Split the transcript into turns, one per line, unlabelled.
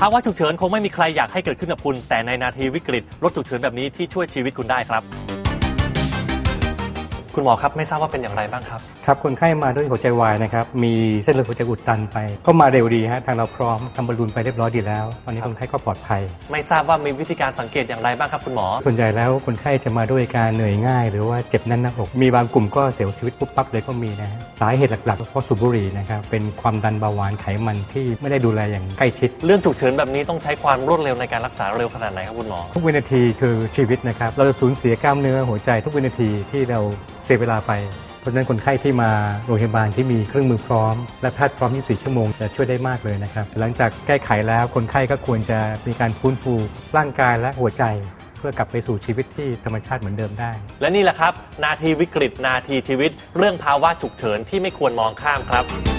ภาวะฉุกเฉินคงไม่มีใครอยากให้เกิดขึ้นกับคุณ แต่ในนาทีวิกฤตรถฉุกเฉินแบบนี้ที่ช่วยชีวิตคุณได้ครับ คุณหมอครับไม่ทราบว่าเป็นอย่างไรบ้างครับ
ครับคนไข้มาด้วยหัวใจวายนะครับ มีเส้นเลือดหัวใจอุดตันไป ก็มาเร็วดีฮะทางเราพร้อมทำบอลลูนไปเรียบร้อยดีแล้ว ตอนนี้คนไข้ก็ปลอดภัย
ไม่ทราบว่ามีวิธีการสังเกตอย่างไรบ้างครับคุณหมอ
ส่วนใหญ่แล้วคนไข้จะมาด้วยการเหนื่อยง่าย หรือว่าเจ็บแน่นหน้าอก มีบางกลุ่มก็เสียชีวิตปุ๊บปั๊บเลยก็มีนะฮะสาเหตุหลักๆเพราะสูบบุหรี่นะครับเป็นความดันเบาหวานไขมันที่ไม่ได้ดูแลอย่างใกล้ชิด
เรื่องฉุกเฉินแบบนี้ต้องใช้ความรวดเร็วในการรักษาเร็วขนาดไหนครับคุณหมอ
ทุกวินาทีคือชีวิตนะครับเราจะสูญเสียกล้ามเนื้อหัวใจทุกวินาทีที่เราเสียเวลาไป เพราะฉะนั้นคนไข้ที่มาโรงพยาบาลที่มีเครื่องมือพร้อม และแพทย์พร้อม 24 ชั่วโมงจะช่วยได้มากเลยนะครับ หลังจากแก้ไขแล้วคนไข้ก็ควรจะมีการฟื้นฟูร่างกายและหัวใจเพื่อกลับไปสู่ชีวิตที่ธรรมชาติเหมือนเดิมได้
และนี่แหละครับ นาทีวิกฤตนาทีชีวิต เรื่องภาวะฉุกเฉินที่ไม่ควรมองข้ามครับ